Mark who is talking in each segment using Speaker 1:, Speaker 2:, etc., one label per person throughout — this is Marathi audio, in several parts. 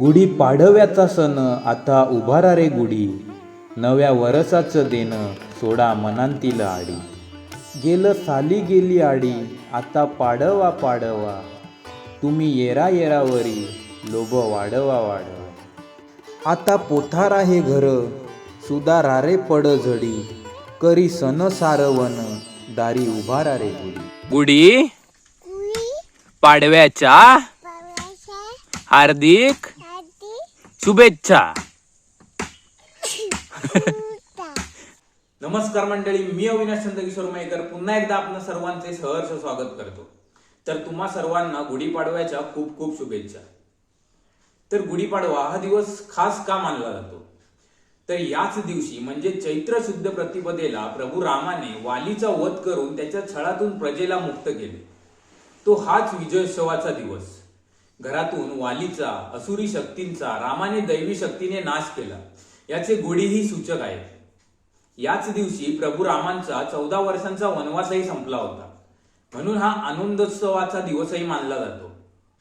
Speaker 1: गुढी पाडव्याचा सण आता उभारा रे गुढी. नव्या वरसाचं देणं सोडा मनांतील आडी. गेलं साली गेली आडी आता पाडवा पाडवा. तुम्ही येरा येरावरी लोभ वाढवा वाढवा. आता पोथारा हे घर सुधारा रे पड झडी. करी सन सारवन दारी उभारा रे गुढी.
Speaker 2: गुढी? पाडव्याच्या? हार्दिक? शुभेच्छा. नमस्कार मंडळी मी अविनाश चंद्रकिशोर मयेकर. पुन्हा एकदा आपण सर्वांचे सहर्ष स्वागत करतो. तर तुम्हा सर्वांना गुढीपाडव्याच्या खूप खूप शुभेच्छा. तर गुढीपाडवा हा दिवस खास का मानला जातो? तर याच दिवशी म्हणजे चैत्र शुद्ध प्रतिपदेला प्रभू रामाने वालीचा वध करून त्याच्या छळातून प्रजेला मुक्त केले. तो हाच विजयोत्सवाचा दिवस. घरातून वालीचा असुरी शक्तींचा रामाने दैवी शक्तीने नाश केला. याचे गुढीही सूचक आहेत. याच दिवशी प्रभू रामांचा चौदा वर्षांचा वनवासही संपला होता. म्हणून हा आनंदोत्सवाचा दिवसही मानला जातो.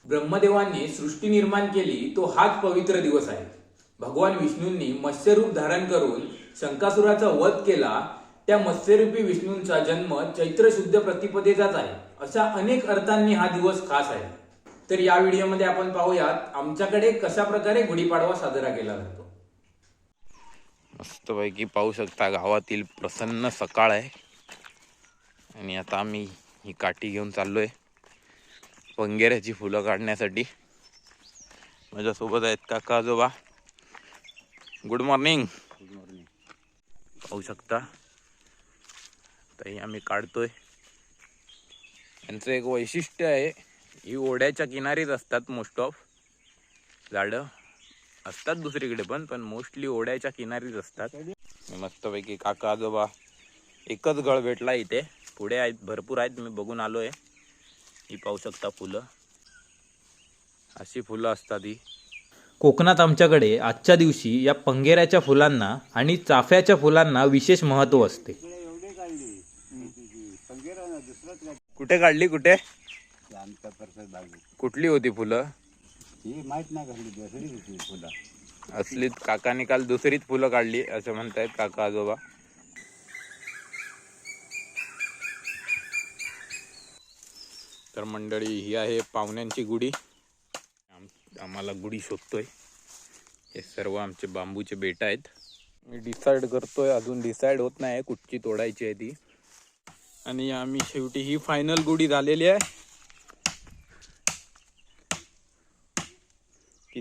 Speaker 2: ब्रह्मदेवांनी सृष्टी निर्माण केली तो हाच पवित्र दिवस आहे. भगवान विष्णूंनी मत्स्यरूप धारण करून शंकासुराचा वध केला त्या मत्स्यरूपी विष्णूंचा जन्म चैत्र शुद्ध प्रतिपदेचाच आहे. अशा अनेक अर्थांनी हा दिवस खास आहे. तर या व्हिडिओमध्ये आपण पाहूयात आमच्याकडे कशा प्रकारे गुढीपाडवा साजरा केला जातो. मस्तपैकी पाहू शकता गावातील प्रसन्न सकाळ आहे. आणि आता आम्ही ही काठी घेऊन चाललोय पंगेऱ्याची फुलं काढण्यासाठी. माझ्यासोबत आहेत काका आजोबा. गुड मॉर्निंग पाहू शकता. तरी आम्ही काढतोय. यांचं एक वैशिष्ट्य आहे ही ओढ्याच्या किनारीच असतात मोस्ट ऑफ झाडं असतात दुसरीकडे पण पण मोस्टली ओढ्याच्या किनारीच असतात. मस्तपैकी काका आजोबा एकच गळ भेटला इथे. पुढे आहेत भरपूर आहेत मी बघून आलोय. ही पाहू शकता फुलं. अशी फुलं असतात ही.
Speaker 1: कोकणात आमच्याकडे आजच्या दिवशी या पंगेऱ्याच्या फुलांना आणि चाफ्याच्या फुलांना विशेष महत्त्व असते.
Speaker 2: कुठे काढली कुठे?
Speaker 3: आमच्या
Speaker 2: कुठली होती फुलं?
Speaker 3: ही माहीत नाही कसली दुसरी होती फुलं.
Speaker 2: असलीत काकाने काल दुसरीच फुलं काढली असं म्हणतायत काका आजोबा. तर मंडळी ही आहे पाहुण्यांची गुढी. आम- आम्हाला गुढी शोधतोय हे सर्व आमचे बांबूचे बेट आहेत. मी डिसाईड करतोय अजून डिसाईड होत नाही कुठची तोडायची आहे ती. आणि आम्ही शेवटी ही फायनल गुढी झालेली आहे.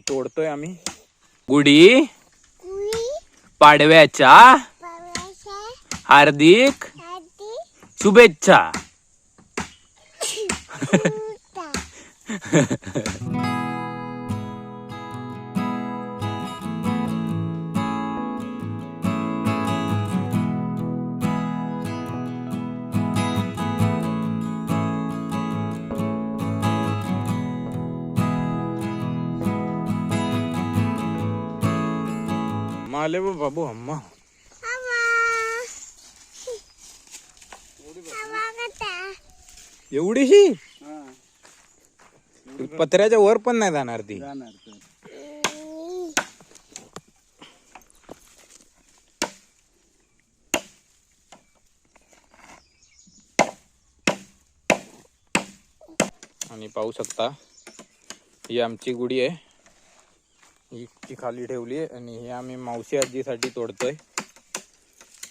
Speaker 2: तोडतोय आम्ही. गुढी. पाडव्याच्या. हार्दिक. शुभेच्छा. माले बा बाबू अम्मा एवढीशी पत्र्याच्या वर पण नाही जाणार ती आणि पाहू शकता ही आमची गुढी आहे ही खाली ठेवली आणि ही आम्ही मावशी आजीसाठी तोडतोय.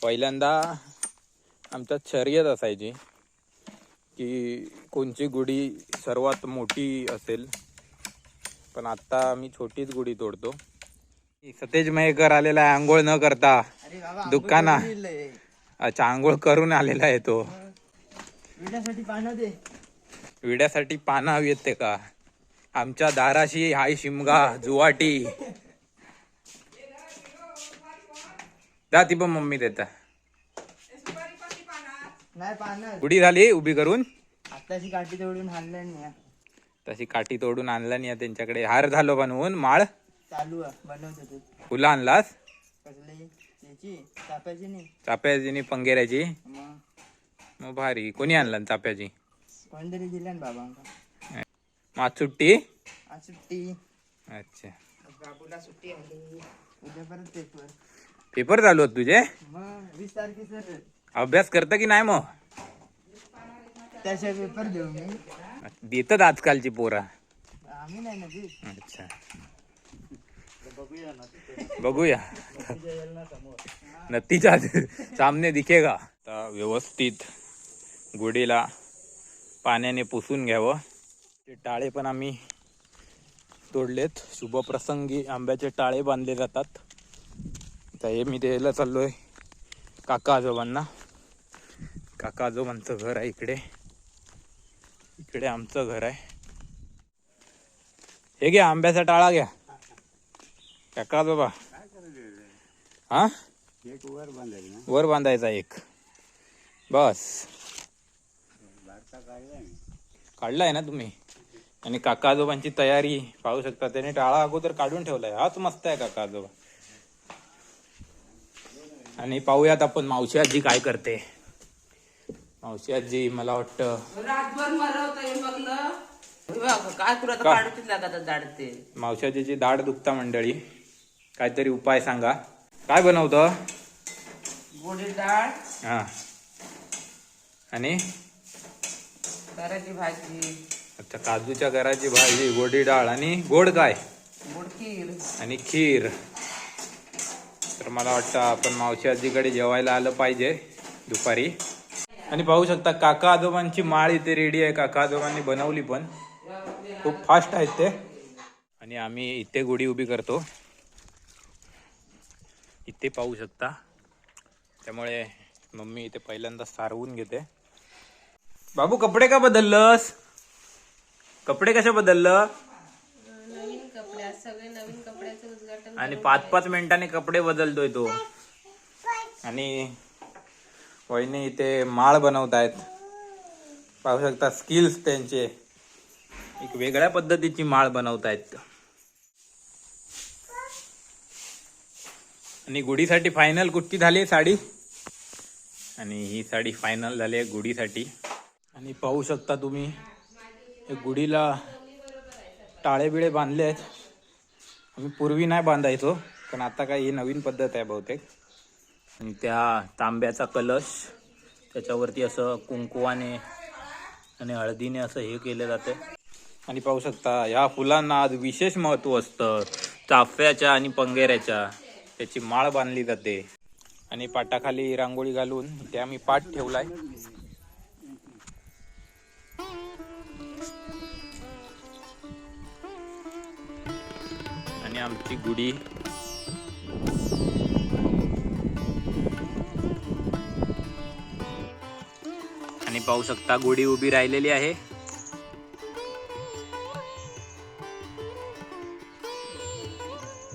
Speaker 2: पहिल्यांदा आमच्यात शर्यत असायची की कोणची गुढी सर्वात मोठी असेल. पण आता आम्ही छोटीच गुढी तोडतो. सतेज मयेकर आलेला आहे आंघोळ न करता. दुकाना अच्छा आंघोळ करून आलेला आहे तो. विड्यासाठी पानं हवी आहेत ते का? आमच्या दाराशी हाय शिमगा जुवाटी. जा ती पण मम्मी देता.
Speaker 4: नाही पाहणार.
Speaker 2: गुढी झाली उभी करून?
Speaker 4: काठी तोडून नाही.
Speaker 2: तशी काठी तोडून आणला नाही त्यांच्याकडे. हार झालो बनवून माळ.
Speaker 4: चालू आहे बनवत होतो
Speaker 2: फुलं आणलास?
Speaker 4: कसली? चाप्याची नाही.
Speaker 2: चाप्याची पंगेऱ्याची.
Speaker 4: मग?
Speaker 2: मग भारी. कोणी आणला चाप्याची
Speaker 4: कोणतरी दिल्या ना बाबांका
Speaker 2: मग आज सुट्टी
Speaker 4: आज सुट्टी
Speaker 2: अच्छा
Speaker 4: बाबूला सुट्टी आली उद्या परत पेपर
Speaker 2: पेपर चालू आहेत तुझे
Speaker 4: वीस तारखेचं
Speaker 2: अभ्यास करतं की नाही मग
Speaker 4: पेपर देऊ मी
Speaker 2: देतात आजकालची पोरा
Speaker 4: आम्ही नाही ना देत
Speaker 2: अच्छा बघूया नतीजा सामने दिखेगा आता व्यवस्थित गुढीला पाण्याने पुसून घ्यावं ते टाळे पण आम्ही तोडलेत. शुभप्रसंगी आंब्याचे टाळे बांधले जातात. तर हे मी द्यायला चाललोय काका आजोबांना. काका आजोबांचं घर आहे इकडे. इकडे आमचं घर आहे. हे घ्या आंब्याचा टाळा घ्या. काका आजोबा. हा?
Speaker 3: एक वर बांधायचा
Speaker 2: वर बांधायचा एक. बस.
Speaker 3: काढला आहे
Speaker 2: काढलाय ना तुम्ही? आणि काका आजोबांची तयारी पाहू शकता त्याने टाळा अगोदर काढून ठेवलाय. हाच मस्त आहे काका आजोबा. आणि पाहूयात आपण मावशी आजी काय करते. मावशी आजी मला वाटतं मावशी आजीची दाढ दुखता मंडळी. काहीतरी उपाय सांगा. काय बनवतं?
Speaker 5: गोडी डाळ
Speaker 2: हा. आणि?
Speaker 5: भाजी.
Speaker 2: अच्छा काजूच्या घराची भाजी गोडी डाळ आणि गोड काय
Speaker 5: बुडकीर
Speaker 2: आणि खीर. तर मला वाटतं आपण मावशी आजीकडे जेवायला आलं पाहिजे दुपारी. आणि पाहू शकता काका आजोबांची माळ इथे रेडी आहे. काका आजोबांनी बनवली पण. खूप फास्ट आहेत ते. आणि आम्ही इथे गुढी उभी करतो. इथे पाहू शकता. त्यामुळे मम्मी इथे पहिल्यांदा सारवून घेते. बाबू कपडे का बदललंस? कपडे कशा बदललं?
Speaker 6: नवीन कपडे आज सगळे नवीन कपड्याचं उद्घाटन
Speaker 2: आणि पाच पाच मिनिटांनी कपडे बदलतोय तो. आणि वहिनी इथे माळ बनवतायत. पाहू शकता स्किल्स त्यांचे. एक वेगळ्या पद्धतीची माळ बनवतायत. आणि गुढीसाठी फायनल कुठची झाली साडी? आणि ही साडी फायनल झाली आहे गुढीसाठी. आणि पाहू शकता तुम्ही गुढीला टाळे बिळे बांधले आहेत. आम्ही पूर्वी नाही बांधायचो पण आता काय ही नवीन पद्धत आहे बहुतेक. आणि त्या तांब्याचा कलश त्याच्यावरती असं कुंकुवाने आणि हळदीने असं हे केलं जातं. आणि पाहू शकता ह्या फुलांना आज विशेष महत्त्व असतं. चाफ्याच्या आणि पंगेऱ्याच्या त्याची माळ बांधली जाते. आणि पाटाखाली रांगोळी घालून ते आम्ही पाट ठेवलाय. आणि आमची गुडी आणि पाहू शकता गुढी उभी राहिलेली आहे.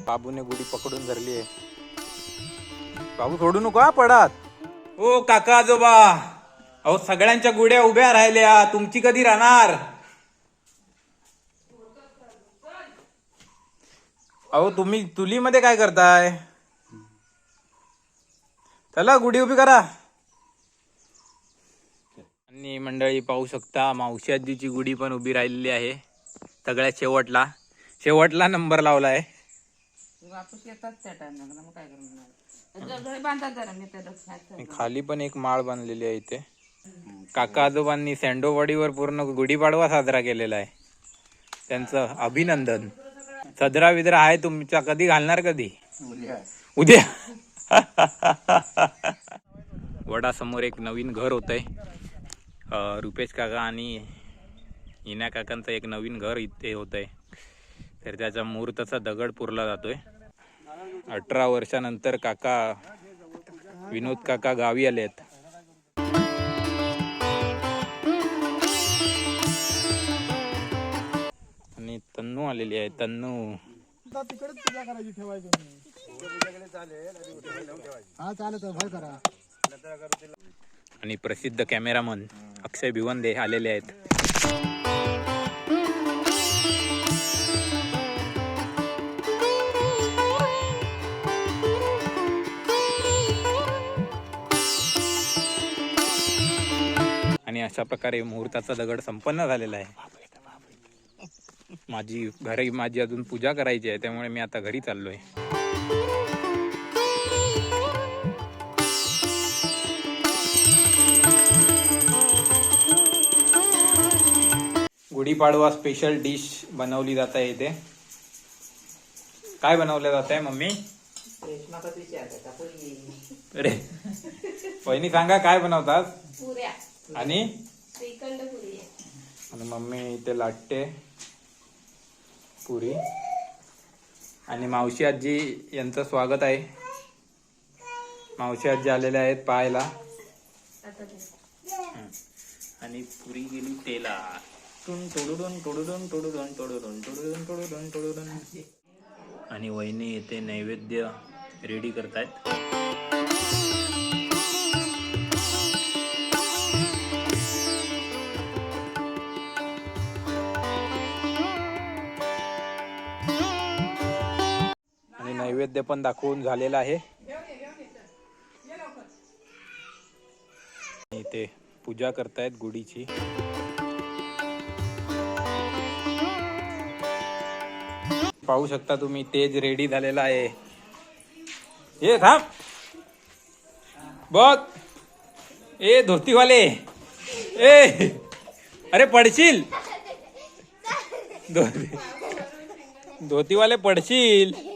Speaker 2: बाबूने गुढी पकडून धरली आहे. बाबू सोडू नको पडत पडात. ओ काका आजोबा. अहो सगळ्यांच्या गुड्या उभ्या राहिल्या. तुमची कधी राहणार? अहो तुम्ही चुलीमध्ये काय करताय? चला गुढी उभी करा. आणि मंडळी पाहू शकता मावशी आजीची गुढी पण उभी राहिलेली आहे. सगळ्यात शेवटला. शेवटला नंबर लावलाय.
Speaker 5: वापस येतात त्या टायमाला मग काय करणार घरी बांधतात जरा मी तर
Speaker 2: आणि खाली पण एक माळ बांधलेली आहे इथे. काका आजोबांनी सँडोवाडीवर पूर्ण गुढीपाडवा साजरा केलेला आहे. त्यांचं अभिनंदन. सदरा विदरा आहे तुमच्या कधी घालणार कधी?
Speaker 3: उद्या.
Speaker 2: वडासमोर एक नवीन घर होत आहे रुपेश काका आणि हिना काकांचं एक नवीन घर इथे होत आहे तर त्याचा मुहूर्ताचा दगड पुरला जातोय. अठरा वर्षानंतर काका विनोद काका गावी आले आहेत तन्नू आलेली आहे तन्नू आणि प्रसिद्ध कॅमेरामन अक्षय भिवंदे आलेले आहेत. आणि अशा प्रकारे मुहूर्ताचा दगड संपन्न झालेला आहे. माझी घरी माझी अजून पूजा करायची आहे त्यामुळे मी आता घरी चाललोय. गुढीपाडवा स्पेशल डिश बनवली जात आहे इथे. काय बनवलं जात आहे मम्मी? अरे वहिनी सांगा काय बनवतात? आणि मम्मी इथे लाटते. पुरी. आणि मावशी आजी यांचं स्वागत आहे. मावशी आजी आलेल्या आहेत पाहायला. आणि पुरी गेली तेला. टुन टोडून टोडून टोडून टोडून टोडून टोडून टोडून आणि वहिनी इथे नैवेद्य रेडी करतायत. नैवेद्य पण दाखवून झालेला आहे. ते पूजा करतायत गुढीची. पाहू शकता तुम्ही तेज रेडी झालेला आहे. ये थांब. बघ. ए धोतीवाले. ए. अरे पडशील. धोती धोतीवाले पडशील.